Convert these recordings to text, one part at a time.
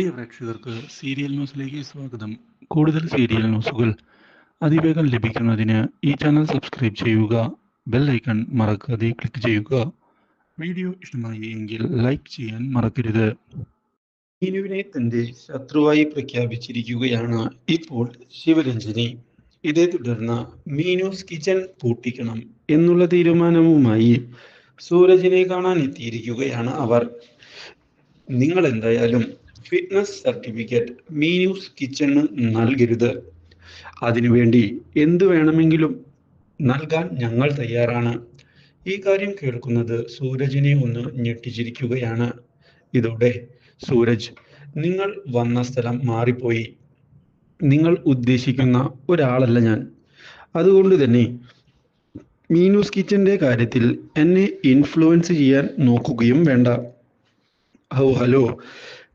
പ്രിയ പ്രേക്ഷകർക്ക് സീരിയൽ ന്യൂസിലേക്ക് സ്വാഗതം. കൂടുതൽ സീരിയൽ ന്യൂസുകൾ അതിവേഗം ലഭിക്കുന്നതിന് ഈ ചാനൽ സബ്സ്ക്രൈബ് ചെയ്യുക ബെൽ ഐക്കൺ മറക്കാതെ ക്ലിക്ക് ചെയ്യുക. വീഡിയോ ഇഷ്ടമായി എങ്കിൽ ലൈക്ക് ചെയ്യാൻ മറക്കരുത്. മീനുവിനെ തന്റെ ശത്രുവായി പ്രഖ്യാപിച്ചിരിക്കുകയാണ് ഇപ്പോൾ ശിവരഞ്ജനി. ഇതേ തുടർന്ന് മീനൂസ് കിച്ചൺ പൂട്ടിക്കണം എന്നുള്ള തീരുമാനവുമായി സൂരജിനെ കാണാൻ എത്തിയിരിക്കുകയാണ് അവർ. നിങ്ങൾ എന്തായാലും ഫിറ്റ്നസ് സർട്ടിഫിക്കറ്റ് മീനൂസ് കിച്ചണ് നൽകരുത്. അതിനുവേണ്ടി എന്തു വേണമെങ്കിലും നൽകാൻ ഞങ്ങൾ തയ്യാറാണ്. ഈ കാര്യം കേൾക്കുന്നത് സൂരജിനെ ഒന്ന് ഞെട്ടിച്ചിരിക്കുകയാണ്. ഇതോടെ സൂരജ് നിങ്ങൾ വന്ന സ്ഥലം മാറിപ്പോയി. നിങ്ങൾ ഉദ്ദേശിക്കുന്ന ഒരാളല്ല ഞാൻ. അതുകൊണ്ട് തന്നെ മീനൂസ് കിച്ചന്റെ കാര്യത്തിൽ എന്നെ ഇൻഫ്ലുവൻസ് ചെയ്യാൻ നോക്കുകയും വേണ്ട. Oh hello.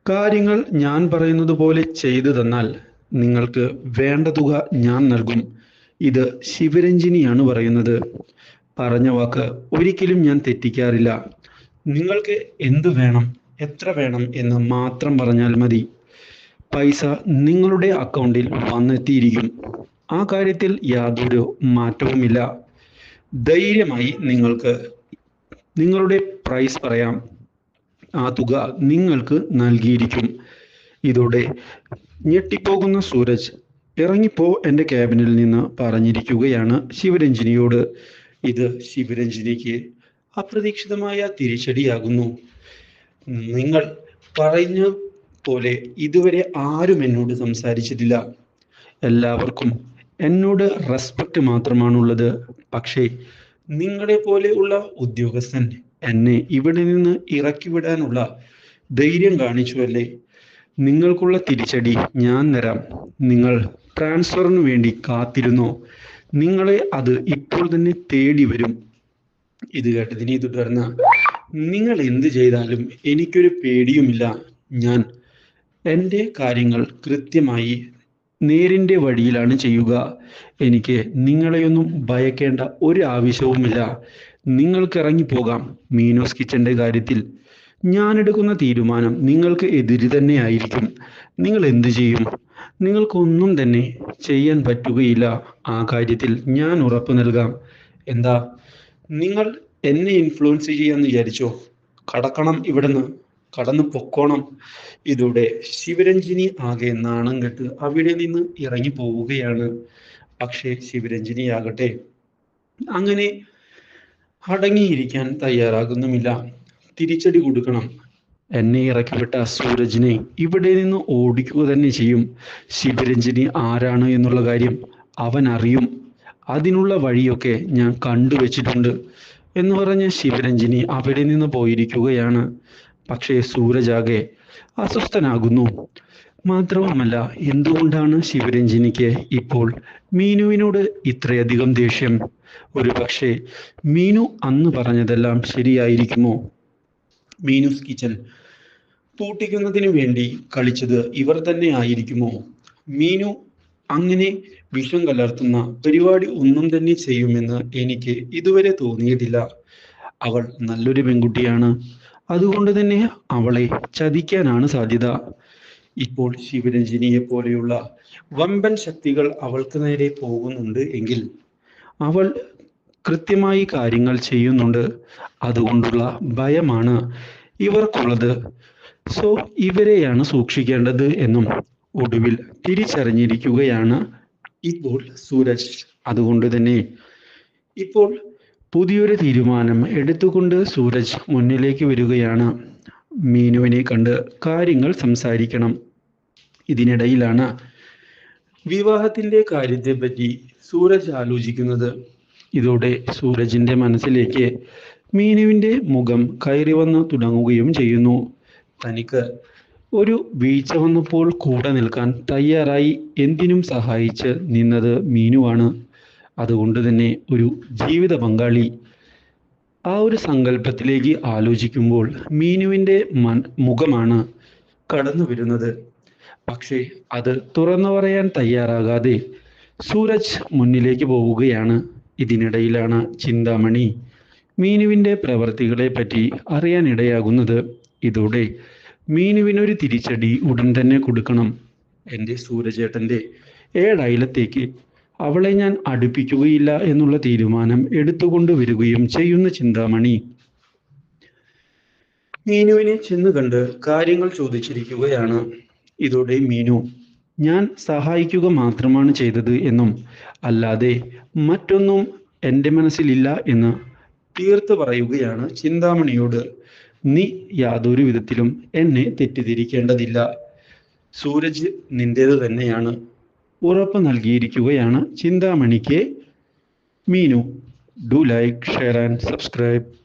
കാര്യങ്ങൾ ഞാൻ പറയുന്നത് പോലെ ചെയ്തു തന്നാൽ നിങ്ങൾക്ക് വേണ്ട തുക ഞാൻ നൽകും. ഇത് ശിവരഞ്ജിനിയാണ് പറയുന്നത്. പറഞ്ഞ വാക്ക് ഒരിക്കലും ഞാൻ തെറ്റിക്കാറില്ല. നിങ്ങൾക്ക് എന്ത് വേണം എത്ര വേണം എന്ന് മാത്രം പറഞ്ഞാൽ മതി. പൈസ നിങ്ങളുടെ അക്കൗണ്ടിൽ വന്നെത്തിയിരിക്കും. ആ കാര്യത്തിൽ യാതൊരു മാറ്റവുമില്ല. ധൈര്യമായി നിങ്ങൾക്ക് നിങ്ങളുടെ പ്രൈസ് പറയാം. ആ തുക നിങ്ങൾക്ക് നൽകിയിരിക്കും. ഇതോടെ ഞെട്ടിപ്പോകുന്ന സൂരജ് ഇറങ്ങിപ്പോ എന്റെ ക്യാബിനിൽ നിന്ന് പറഞ്ഞിരിക്കുകയാണ് ശിവരഞ്ജിനിയോട്. ഇത് ശിവരഞ്ജിനിക്ക് അപ്രതീക്ഷിതമായ തിരിച്ചടിയാകുന്നു. നിങ്ങൾ പറഞ്ഞ പോലെ ഇതുവരെ ആരും എന്നോട് സംസാരിച്ചിട്ടില്ല. എല്ലാവർക്കും എന്നോട് റെസ്പെക്റ്റ് മാത്രമാണുള്ളത്. പക്ഷേ നിങ്ങളെ പോലെയുള്ള ഉദ്യോഗസ്ഥൻ എന്നെ ഇവിടെ നിന്ന് ഇറക്കി വിടാനുള്ള ധൈര്യം കാണിച്ചുവല്ലേ? നിങ്ങൾക്കുള്ള തിരിച്ചടി ഞാൻ തരാം. നിങ്ങൾ ട്രാൻസ്ഫറിന് വേണ്ടി കാത്തിരുന്നോ? നിങ്ങളെ അത് ഇപ്പോൾ തന്നെ തേടി വരും. ഇത് കേട്ടതിനെ തുടർന്ന് നിങ്ങൾ എന്ത് ചെയ്താലും എനിക്കൊരു പേടിയുമില്ല. ഞാൻ എന്റെ കാര്യങ്ങൾ കൃത്യമായി നേരിന്റെ വഴിയിലാണ് ചെയ്യുക. എനിക്ക് നിങ്ങളെയൊന്നും ഭയക്കേണ്ട ഒരു ആവശ്യവുമില്ല. നിങ്ങൾക്ക് ഇറങ്ങിപ്പോകാം മീനോസ് കിച്ചന്റെ കാര്യത്തിൽ. ഞാൻ എടുക്കുന്ന തീരുമാനം നിങ്ങൾക്ക് എതിരി തന്നെ ആയിരിക്കും. നിങ്ങൾ എന്തു ചെയ്യും? നിങ്ങൾക്കൊന്നും തന്നെ ചെയ്യാൻ പറ്റുകയില്ല. ആ കാര്യത്തിൽ ഞാൻ ഉറപ്പു നൽകാം. എന്താ? നിങ്ങൾ എന്നെ ഇൻഫ്ലുവൻസ് ചെയ്യാന്ന് വിചാരിച്ചോ? കടക്കണം ഇവിടുന്ന്. കടന്നു പൊക്കോണം. ഇതോടെ ശിവരഞ്ജിനി ആകെ നാണം കെട്ട് അവിടെ നിന്ന് ഇറങ്ങി പോവുകയാണ് പക്ഷേ ശിവരഞ്ജിനി ആകട്ടെ അങ്ങനെ അടങ്ങിയിരിക്കാൻ തയ്യാറാകുന്നുമില്ല. തിരിച്ചടി കൊടുക്കണം. എന്നെ ഇറക്കിവിട്ട സൂരജിനെ ഇവിടെ നിന്ന് ഓടിക്കുക തന്നെ ചെയ്യും. ശിവരഞ്ജിനി ആരാണ് എന്നുള്ള കാര്യം അവൻ അറിയും. അതിനുള്ള വഴിയൊക്കെ ഞാൻ കണ്ടുവച്ചിട്ടുണ്ട് എന്ന് പറഞ്ഞ് ശിവരഞ്ജിനി അവിടെ നിന്ന് പോയിരിക്കുകയാണ്. പക്ഷേ സൂരജാകെ അസ്വസ്ഥനാകുന്നു. മാത്രവുമല്ല എന്തുകൊണ്ടാണ് ശിവരഞ്ജിനിക്ക് ഇപ്പോൾ മീനുവിനോട് ഇത്രയധികം ദേഷ്യം? ഒരു പക്ഷേ മീനു അന്ന് പറഞ്ഞതെല്ലാം ശരിയായിരിക്കുമോ? മീനുസ് കിച്ചൻ പൂട്ടിക്കുന്നതിനു വേണ്ടി കളിച്ചത് ഇവർ തന്നെ ആയിരിക്കുമോ? മീനു അങ്ങനെ വിഷം കലർത്തുന്ന പരിപാടി ഒന്നും തന്നെ ചെയ്യുമെന്ന് എനിക്ക് ഇതുവരെ തോന്നിയതില്ല അവൾ നല്ലൊരു പെൺകുട്ടിയാണ്. അതുകൊണ്ട് തന്നെ അവളെ ചതിക്കാനാണ് സാധ്യത. ഇപ്പോൾ ശിവരഞ്ജിനിയെ പോലെയുള്ള വമ്പൻ ശക്തികൾ അവൾക്ക് നേരെ പോകുന്നുണ്ട് എങ്കിൽ അവൾ കൃത്യമായി കാര്യങ്ങൾ ചെയ്യുന്നുണ്ട്. അതുകൊണ്ടുള്ള ഭയമാണ് ഇവർക്കുള്ളത്. സോ ഇവരെയാണ് സൂക്ഷിക്കേണ്ടത് എന്നും ഒടുവിൽ തിരിച്ചറിഞ്ഞിരിക്കുകയാണ് ഇപ്പോൾ സൂരജ്. അതുകൊണ്ട് തന്നെ ഇപ്പോൾ പുതിയൊരു തീരുമാനം എടുത്തുകൊണ്ട് സൂരജ് മുന്നിലേക്ക് വരികയാണ്. മീനുവിനെ കണ്ട് കാര്യങ്ങൾ സംസാരിക്കണം. ഇതിനിടയിലാണ് വിവാഹത്തിന്റെ കാര്യത്തെപ്പറ്റി സൂരജ് ആലോചിക്കുന്നത്. ഇതോടെ സൂരജിന്റെ മനസ്സിലേക്ക് മീനുവിന്റെ മുഖം കയറി വന്ന് തുടങ്ങുകയും ചെയ്യുന്നു. തനിക്ക് ഒരു വീഴ്ച വന്നപ്പോൾ കൂടെ നിൽക്കാൻ തയ്യാറായി എന്തിനും സഹായിച്ച് നിന്നത് മീനുവാണ്. അതുകൊണ്ട് തന്നെ ഒരു ജീവിത പങ്കാളി ആ ഒരു സങ്കല്പത്തിലേക്ക് ആലോചിക്കുമ്പോൾ മീനുവിന്റെ മൻ മുഖമാണ് കടന്നു വരുന്നത്. പക്ഷേ അത് തുറന്നു പറയാൻ തയ്യാറാകാതെ സൂരജ് മുന്നിലേക്ക് പോവുകയാണ്. ഇതിനിടയിലാണ് ചിന്താമണി മീനുവിന്റെ പ്രവർത്തികളെ പറ്റി അറിയാനിടയാകുന്നത്. ഇതോടെ മീനുവിനൊരു തിരിച്ചടി ഉടൻ തന്നെ കൊടുക്കണം. എന്റെ സൂരജേട്ടന്റെ ഏഴയലത്തേക്ക് അവളെ ഞാൻ അടുപ്പിക്കുകയില്ല എന്നുള്ള തീരുമാനം എടുത്തുകൊണ്ട് വരികയും ചെയ്യുന്ന ചിന്താമണി. മീനുവിനെ ചെന്ന് കണ്ട് കാര്യങ്ങൾ ചോദിച്ചിരിക്കുകയാണ്. ഇതോടെ മീനു ഞാൻ സഹായിക്കുക മാത്രമാണ് ചെയ്തത് എന്നും അല്ലാതെ മറ്റൊന്നും എന്റെ മനസ്സിലില്ല എന്ന് തീർത്ത് പറയുകയാണ് ചിന്താമണിയോട്. നീ യാതൊരു വിധത്തിലും എന്നെ തെറ്റിദ്ധരിക്കേണ്ടതില്ല. സൂരജ് നിന്റേത് തന്നെയാണ്. ഉറപ്പ് നൽകിയിരിക്കുകയാണ്. ചിന്താമണിക്ക് Meenu. Do like share and subscribe